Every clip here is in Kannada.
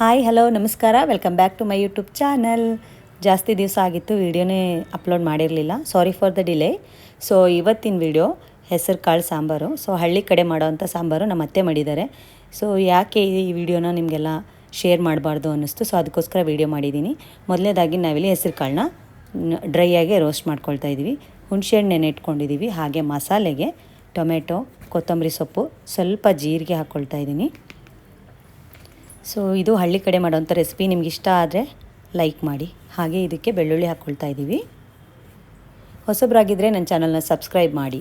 ಹಾಯ್, ಹಲೋ, ನಮಸ್ಕಾರ. Welcome back to my YouTube channel ಜಾಸ್ತಿ ದಿವಸ ಆಗಿತ್ತು, ವಿಡಿಯೋನೇ ಅಪ್ಲೋಡ್ ಮಾಡಿರಲಿಲ್ಲ. Sorry for the delay so ಇವತ್ತಿನ ವಿಡಿಯೋ ಹೆಸರು ಕಾಳು ಸಾಂಬಾರು. ಸೊ ಹಳ್ಳಿ ಕಡೆ ಮಾಡೋವಂಥ ಸಾಂಬಾರು ನಮ್ಮ ಅತ್ತೆ ಮಾಡಿದ್ದಾರೆ. ಸೊ ಯಾಕೆ ಈ ವಿಡಿಯೋನ ನಿಮಗೆಲ್ಲ ಶೇರ್ ಮಾಡಬಾರ್ದು ಅನ್ನಿಸ್ತು? ಸೊ ಅದಕ್ಕೋಸ್ಕರ ವಿಡಿಯೋ ಮಾಡಿದ್ದೀನಿ. ಮೊದಲನೇದಾಗಿ ನಾವಿಲ್ಲಿ ಹೆಸರು ಕಾಳನ್ನ ಡ್ರೈಯಾಗಿ ರೋಸ್ಟ್ ಮಾಡ್ಕೊಳ್ತಾ ಇದ್ದೀವಿ. ಹುಣಸೆಹಣ್ಣು ನೆನೆ ಇಟ್ಕೊಂಡಿದ್ದೀವಿ. ಹಾಗೆ ಮಸಾಲೆಗೆ ಟೊಮೆಟೊ, ಕೊತ್ತಂಬರಿ ಸೊಪ್ಪು, ಸ್ವಲ್ಪ ಜೀರಿಗೆ ಹಾಕ್ಕೊಳ್ತಾ ಇದ್ದೀನಿ. ಸೊ ಇದು ಹಳ್ಳಿ ಕಡೆ ಮಾಡೋವಂಥ ರೆಸಿಪಿ. ನಿಮ್ಗೆ ಇಷ್ಟ ಆದರೆ ಲೈಕ್ ಮಾಡಿ. ಹಾಗೆ ಇದಕ್ಕೆ ಬೆಳ್ಳುಳ್ಳಿ ಹಾಕ್ಕೊಳ್ತಾ ಇದ್ದೀವಿ. ಹೊಸಬ್ರಾಗಿದ್ದರೆ ನನ್ನ ಚಾನಲ್ನ ಸಬ್ಸ್ಕ್ರೈಬ್ ಮಾಡಿ.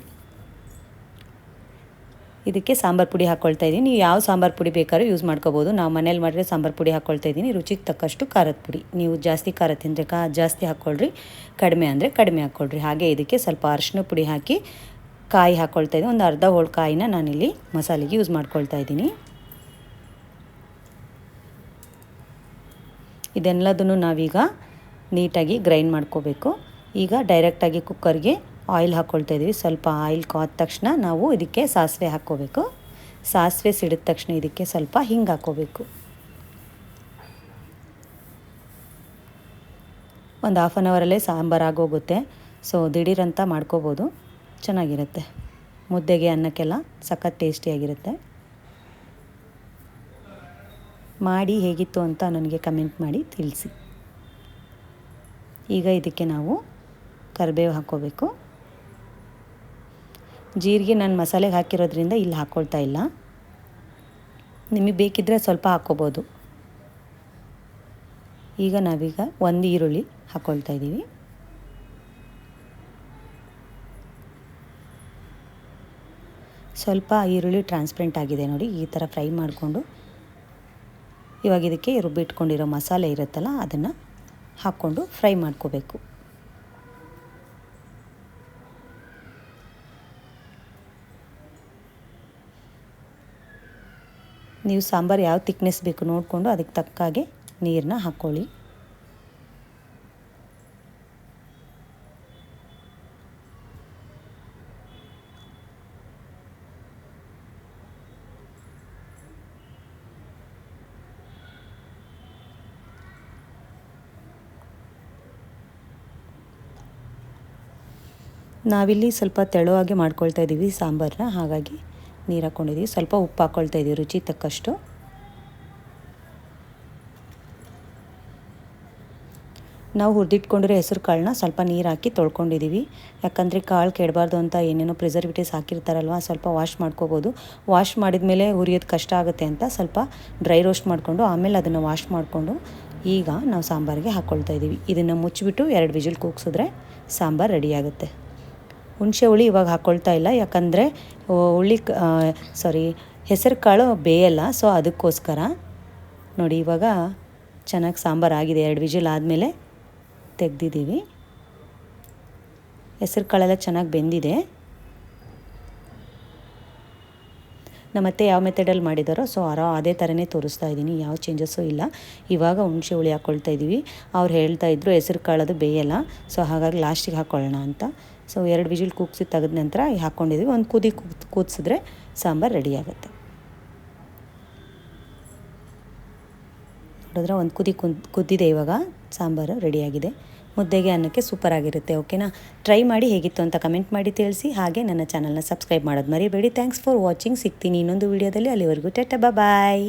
ಇದಕ್ಕೆ ಸಾಂಬಾರು ಪುಡಿ ಹಾಕ್ಕೊಳ್ತಾ ಇದ್ದೀನಿ. ನೀವು ಯಾವ ಸಾಂಬಾರು ಪುಡಿ ಬೇಕಾದ್ರೂ ಯೂಸ್ ಮಾಡ್ಕೋಬೋದು. ನಾವು ಮನೇಲಿ ಮಾಡಿದ್ರೆ ಸಾಂಬಾರು ಪುಡಿ ಹಾಕ್ಕೊಳ್ತಾ ಇದ್ದೀನಿ. ರುಚಿಗೆ ತಕ್ಕಷ್ಟು ಖಾರದ ಪುಡಿ. ನೀವು ಜಾಸ್ತಿ ಖಾರ ತಿಂದರೆ ಕಾ, ಜಾಸ್ತಿ ಹಾಕ್ಕೊಳ್ರಿ ಕಡಿಮೆ ಅಂದರೆ ಕಡಿಮೆ ಹಾಕ್ಕೊಳ್ರಿ ಹಾಗೆ ಇದಕ್ಕೆ ಸ್ವಲ್ಪ ಅರಿಶಿನ ಪುಡಿ ಹಾಕಿ ಕಾಯಿ ಹಾಕ್ಕೊಳ್ತಾ ಇದ್ದೀನಿ. ಒಂದು ಅರ್ಧ ಹೋಳು ಕಾಯಿನ ನಾನಿಲ್ಲಿ ಮಸಾಲೆಗೆ ಯೂಸ್ ಮಾಡ್ಕೊಳ್ತಾ ಇದ್ದೀನಿ. ಇದೆಲ್ಲದನ್ನು ನಾವೀಗ ನೀಟಾಗಿ ಗ್ರೈಂಡ್ ಮಾಡ್ಕೋಬೇಕು. ಈಗ ಡೈರೆಕ್ಟಾಗಿ ಕುಕ್ಕರ್ಗೆ ಆಯಿಲ್ ಹಾಕ್ಕೊಳ್ತಾ ಇದ್ದೀವಿ ಸ್ವಲ್ಪ ಆಯಿಲ್ ಕಾದ ತಕ್ಷಣ ನಾವು ಇದಕ್ಕೆ ಸಾಸಿವೆ ಹಾಕ್ಕೋಬೇಕು. ಸಾಸಿವೆ ಸಿಡಿದ ತಕ್ಷಣ ಇದಕ್ಕೆ ಸ್ವಲ್ಪ ಹಿಂಗೆ ಹಾಕ್ಕೋಬೇಕು. ಒಂದು ಹಾಫ್ ಆನ್ ಅವರಲ್ಲೇ ಸಾಂಬಾರು ಆಗೋಗುತ್ತೆ. ಸೊ ದಿಢೀರಂತ ಮಾಡ್ಕೋಬೋದು. ಚೆನ್ನಾಗಿರುತ್ತೆ. ಮುದ್ದೆಗೆ ಅನ್ನಕ್ಕೆಲ್ಲ ಸಖತ್ ಟೇಸ್ಟಿಯಾಗಿರುತ್ತೆ ಮಾಡಿ ಹೇಗಿತ್ತು ಅಂತ ನನಗೆ ಕಮೆಂಟ್ ಮಾಡಿ ತಿಳಿಸಿ. ಈಗ ಇದಕ್ಕೆ ನಾವು ಕರಿಬೇವು ಹಾಕ್ಕೋಬೇಕು. ಜೀರಿಗೆ ನಾನು ಮಸಾಲೆಗೆ ಹಾಕಿರೋದ್ರಿಂದ ಇಲ್ಲಿ ಹಾಕ್ಕೊಳ್ತಾ ಇಲ್ಲ. ನಿಮಗೆ ಬೇಕಿದ್ದರೆ ಸ್ವಲ್ಪ ಹಾಕ್ಕೋಬೋದು. ಈಗ ನಾವೀಗ ಒಂದು ಈರುಳ್ಳಿ ಹಾಕ್ಕೊಳ್ತಾ ಇದ್ದೀವಿ. ಸ್ವಲ್ಪ ಈರುಳ್ಳಿ ಟ್ರಾನ್ಸ್ಪರೆಂಟ್ ಆಗಿದೆ ನೋಡಿ, ಈ ಥರ ಫ್ರೈ ಮಾಡಿಕೊಂಡು ಇವಾಗ ಇದಕ್ಕೆ ರುಬ್ಬಿಟ್ಕೊಂಡಿರೋ ಮಸಾಲೆ ಇರುತ್ತಲ್ಲ, ಅದನ್ನು ಹಾಕ್ಕೊಂಡು ಫ್ರೈ ಮಾಡ್ಕೋಬೇಕು. ನೀವು ಸಾಂಬಾರು ಯಾವ ತಿಕ್ನೆಸ್ ಬೇಕು ನೋಡಿಕೊಂಡು ಅದಕ್ಕೆ ತಕ್ಕಾಗೆ ನೀರನ್ನ ಹಾಕ್ಕೊಳ್ಳಿ ನಾವಿಲ್ಲಿ ಸ್ವಲ್ಪ ತೆಳುವಾಗಿ ಮಾಡ್ಕೊಳ್ತಾ ಇದ್ದೀವಿ ಸಾಂಬಾರನ್ನ ಹಾಗಾಗಿ ನೀರು ಹಾಕ್ಕೊಂಡಿದ್ದೀವಿ ಸ್ವಲ್ಪ ಉಪ್ಪು ಹಾಕ್ಕೊಳ್ತಾ ಇದ್ದೀವಿ ರುಚಿ ತಕ್ಕಷ್ಟು. ನಾವು ಹುರಿದಿಟ್ಕೊಂಡಿರೋ ಹೆಸರು ಕಾಳನ್ನ ಸ್ವಲ್ಪ ನೀರು ಹಾಕಿ ತೊಳ್ಕೊಂಡಿದ್ದೀವಿ ಯಾಕಂದರೆ ಕಾಳು ಕೆಡಬಾರ್ದು ಅಂತ ಏನೇನೋ ಪ್ರಿಸರ್ವೇಟಿವ್ಸ್ ಹಾಕಿರ್ತಾರಲ್ವ, ಸ್ವಲ್ಪ ವಾಶ್ ಮಾಡ್ಕೋಬೋದು. ವಾಶ್ ಮಾಡಿದ ಮೇಲೆ ಹುರಿಯೋದು ಕಷ್ಟ ಆಗುತ್ತೆ ಅಂತ ಸ್ವಲ್ಪ ಡ್ರೈ ರೋಸ್ಟ್ ಮಾಡಿಕೊಂಡು ಆಮೇಲೆ ಅದನ್ನು ವಾಶ್ ಮಾಡಿಕೊಂಡು ಈಗ ನಾವು ಸಾಂಬಾರಿಗೆ ಹಾಕ್ಕೊಳ್ತಾ ಇದ್ದೀವಿ ಇದನ್ನು ಮುಚ್ಚಿಬಿಟ್ಟು ಎರಡು ವಿಜಿಲ್ ಕೂಗಿಸಿದ್ರೆ ಸಾಂಬಾರು ರೆಡಿಯಾಗುತ್ತೆ ಹುಣಸೆ ಹುಳಿ ಇವಾಗ ಹಾಕ್ಕೊಳ್ತಾ ಇಲ್ಲ. ಯಾಕಂದರೆ ಹುಳಿ ಸಾರಿ ಹೆಸರು ಕಾಳು ಬೇಯಲ್ಲ. ಸೊ ಅದಕ್ಕೋಸ್ಕರ ನೋಡಿ ಇವಾಗ ಚೆನ್ನಾಗಿ ಸಾಂಬಾರು ಆಗಿದೆ. ಎರಡು ವಿಜಿಲ್ ಆದಮೇಲೆ ತೆಗ್ದಿದ್ದೀವಿ. ಹೆಸರು ಕಾಳೆಲ್ಲ ಚೆನ್ನಾಗಿ ಬೆಂದಿದೆ. ನಮ್ಮತ್ತೆ ಯಾವ ಮೆಥಡಲ್ಲಿ ಮಾಡಿದಾರೋ, ಸೊ ಆರೋ ಅದೇ ಥರನೇ ತೋರಿಸ್ತಾ ಇದ್ದೀನಿ. ಯಾವ ಚೇಂಜಸ್ಸು ಇಲ್ಲ. ಇವಾಗ ಹುಣಸೆ ಹುಳಿ ಹಾಕ್ಕೊಳ್ತಾ ಇದ್ದೀವಿ. ಅವ್ರು ಹೇಳ್ತಾ ಇದ್ರು, ಹೆಸರು ಕಾಳದು ಬೇಯಲ್ಲ. ಸೊ, ಹಾಗಾಗಿ ಲಾಸ್ಟಿಗೆ ಹಾಕ್ಕೊಳ್ಳೋಣ ಅಂತ. ಸೊ ಎರಡು ವಿಜಿಲ್ ಕೂಗ್ಸಿ ತೆಗೆದ ನಂತರ ಹಾಕ್ಕೊಂಡಿದ್ದೀವಿ ಒಂದು ಕುದಿ ಕೂದಿಸಿದ್ರೆ ಸಾಂಬಾರು ರೆಡಿ ಆಗುತ್ತೆ. ನೋಡಿದ್ರೆ ಒಂದು ಕುದಿ ಕುದ್, ಕುದ್ದಿದೆ ಇವಾಗ. ಸಾಂಬಾರು ರೆಡಿಯಾಗಿದೆ ಮುದ್ದೆಗೆ ಅನ್ನಕ್ಕೆ ಸೂಪರ್ ಆಗಿರುತ್ತೆ ಓಕೆನಾ ಟ್ರೈ ಮಾಡಿ ಹೇಗಿತ್ತು ಅಂತ ಕಮೆಂಟ್ ಮಾಡಿ ತಿಳಿಸಿ. ಹಾಗೆ ನನ್ನ ಚಾನಲ್ನ ಸಬ್ಸ್ಕ್ರೈಬ್ ಮಾಡೋದು ಮರಿಬೇಡಿ. ಥ್ಯಾಂಕ್ಸ್ ಫಾರ್ ವಾಚಿಂಗ್ ಸಿಗ್ತೀನಿ ಇನ್ನೊಂದು ವೀಡಿಯೋದಲ್ಲಿ ಅಲ್ಲಿವರೆಗೂ ಟೆಟ್ಟ ಬಾಯ್